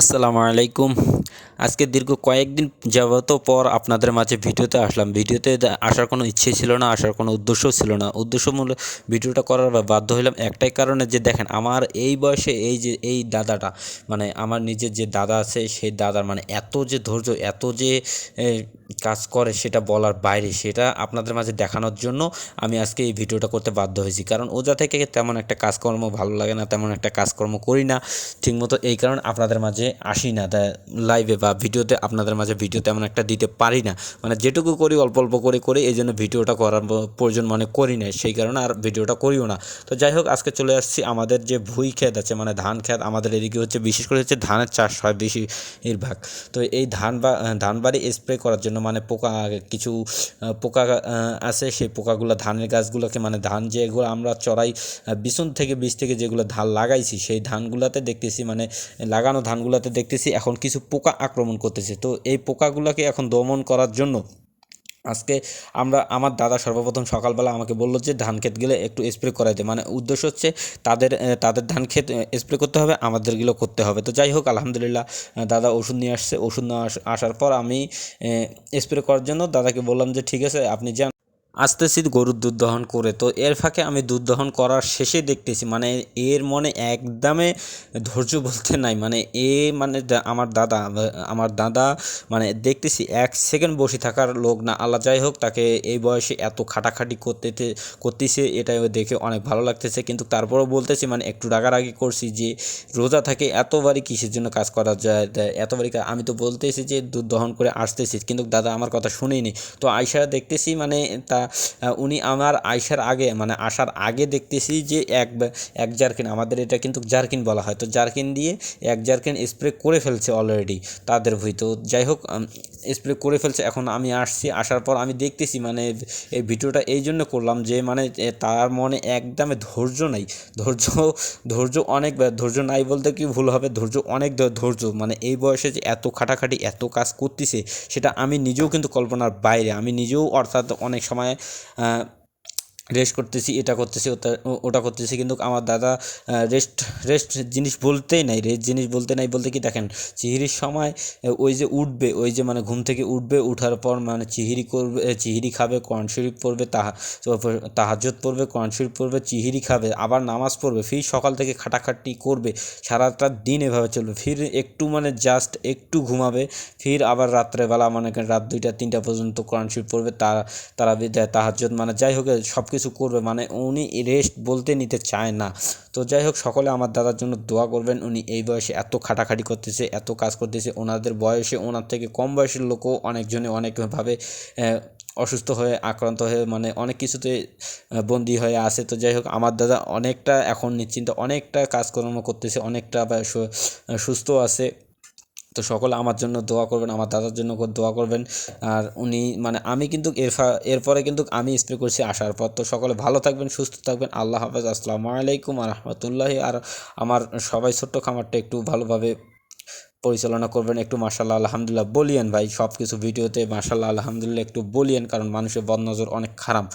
আসসালামু আলাইকুম। আজকে দীর্ঘ কয়েকদিন যাবত পর আপনাদের মাঝে ভিডিওতে আসলাম। ভিডিওতে আসার কোনো ইচ্ছে ছিল না, আসার কোনো উদ্দেশ্যও ছিল না। উদ্দেশ্যমূলক ভিডিওটা করার বাধ্য হইলাম একটাই কারণে যে, দেখেন, আমার এই বয়সে এই যে, এই দাদাটা মানে আমার নিজের যে দাদা আছে, সেই দাদার মানে এত যে ধৈর্য, এত যে কাজ করে সেটা বলার বাইরে, সেটা আপনাদের মাঝে দেখানোর জন্য আমি আজকে এই ভিডিওটা করতে বাধ্য হয়েছি। কারণ ওজা থেকে তেমন একটা কাজকর্ম ভালো লাগে না, তেমন একটা কাজকর্ম করি না, ঠিকমতো এই কারণে আপনাদের মাঝে আসি না। লাইভে বা ভিডিওতে আপনাদের মাঝে ভিডিও তেমন একটা দিতে পারি না। মানে যেটুকু করি অল্প অল্প করে করি এই জন্য ভিডিওটা করার প্রয়োজন মানে করি না সেই কারণে আর ভিডিওটা করিও না। তো যাই হোক, আজকে চলে আসছি আমাদের যে ভুই ক্ষেত আছে মানে ধান ক্ষেত, আমাদের এদিকে হচ্ছে বিশেষ করে হচ্ছে ধানের চাষ হয় বেশিরভাগ তো এই ধান বা, ধান বাড়ি স্প্রে করার জন্য মানে পোকা, কিছু পোকা আছে। সেই পোকাগুলো, ধানের গাছগুলোকে মানে ধান যেগুলো আমরা চড়াই বিছুন থেকে বীজ থেকে যেগুলো ধান লাগাইছি, সেই ধানগুলোতে দেখতেছি মানে লাগানো ধানগুলোতে দেখতেছি এখন কিছু পোকা আক্রমণ করতেছে। তো এই পোকাগুলোকে এখন দমন করার জন্য আজকে আমরা, আমার দাদা সর্বপ্রথম সকালবেলা আমাকে বলল যে, ধান ক্ষেত গেলে একটু স্প্রে করাইতে মানে উদ্দেশ্য হচ্ছে তাদের তাদের ধান ক্ষেত স্প্রে করতে হবে, আমাদেরগুলো করতে হবে। তো যাই হোক, আলহামদুলিল্লাহ দাদা ওষুধ নিয়ে আসছে। ওষুধ নিয়ে আস- আসার পর আমি স্প্রে করার জন্য দাদাকে বললাম যে, ঠিক আছে, আপনি যান। আসতেছি গরুর দুধ দহন করে। তো এর ফাঁকে আমি দুধ দহন করার শেষে দেখতেছি মানে এর মনে একদমে ধৈর্য বলতে নাই। মানে এ মানে আমার দাদা আমার দাদা মানে দেখতেছি এক সেকেন্ড বসে থাকার লোক না। আল্লাহ যাই হোক, তাকে এই বয়সে এত খাটাখাটি করতে করতেছে এটাই দেখে অনেক ভালো লাগতেছে। কিন্তু তারপরও বলতেছি মানে একটু রাগারাগি করছি যে রোজা থাকে, এতবারই কিসের জন্য কাজ করা যায়? এতবারই আমি তো বলতেছি যে দুধ দহন করে আসতেছি, কিন্তু দাদা আমার কথা শুনেনি তো আয়সা দেখতেছি মানে তা উনি আমার আয়সার আগে মানে আসার আগে দেখতেছি যে এক এক জারকিন, আমাদের এটা কিন্তু জারকিন বলা হয়। তো জারকিন দিয়ে এক জারকিন স্প্রে করে ফেলছে অলরেডি তাদের ভুই তো যাই হোক স্প্রে করে ফেলছে। এখন আমি আসছি, আসার পর আমি দেখতেছি মানে এই ভিডিওটা এই জন্য করলাম যে মানে তার মনে একদমই ধৈর্য নাই। ধৈর্য ধৈর্য অনেক, ধৈর্য নাই বলতে কি ভুল হবে? ধৈর্য অনেক ধৈর্য। মানে এই বয়সে যে এত খাটাখাটি, এত কাজ করতেছে, সেটা আমি নিজেও কিন্তু কল্পনার বাইরে। আমি নিজেও অর্থাৎ অনেক সময় है। রেস্ট করতেছি, এটা করতেছি, ওটা ওটা করতেছি। কিন্তু আমার দাদা রেস্ট রেস্ট জিনিস বলতেই নাই রেস্ট জিনিস বলতে নাই বলতে কি দেখেন, চিহিরির সময় ওই যে উঠবে, ওই যে মানে ঘুম থেকে উঠবে, উঠার পর মানে চিহিরি করবে চিহিরি খাবে, কোরআন শরীফ পড়বে, তাহা তাহাজ্জত পড়বে, কোরআন শরীফ পড়বে, চিহিরি খাবে, আবার নামাজ পড়বে, ফির সকাল থেকে খাটাখাটি করবে, সারাটা দিন এভাবে চলবে, ফির একটু মানে জাস্ট একটু ঘুমাবে, ফির আবার রাত্রেবেলা মানে রাত দুইটা, তিনটা পর্যন্ত কোরআন শরীফ পড়বে, তা তারা তাহাজ্জত মানে যাই হোক সব কিছু করবে মানে উনি রেস্ট বলতে নিতে চায় না। তো যাই হোক, সকলে আমার দাদার জন্য দোয়া করবেন, উনি এই বয়সে এত খাটাখাটি করতেছে, এত কাজ করতেছে, ওনাদের বয়সে, ওনার থেকে কম বয়সের লোকও অনেকজনে অনেকভাবে অসুস্থ হয়ে, আক্রান্ত হয়ে মানে অনেক কিছুতে বন্দি হয়ে আছে। তো যাই হোক, আমার দাদা অনেকটা এখন নিশ্চিন্ত, অনেকটা কাজকর্ম করতেছে, অনেকটা সুস্থ আছে। তো সকলে আমার জন্য দোয়া করবেন, আমার দাদার জন্য দোয়া করবেন। আর উনি মানে আমি কিন্তু এর এরপরে কিন্তু আমি স্প্রে করছি আসার পর তো সকলে ভালো থাকবেন, সুস্থ থাকবেন। আল্লাহ হাফেজ। আসসালামু আলাইকুম আর রহমতুল্লাহি আর আমার সবাই ছোট্ট খামারটা একটু ভালোভাবে পরিচালনা করবেন, একটু মার্শাল্লাহ আলহামদুলিল্লাহ বলিয়েন ভাই। সব কিছু ভিডিওতে মার্শাল্লাহ আলহামদুলিল্লাহ একটু বলিয়েন, কারণ মানুষের বদনজর অনেক খারাপ।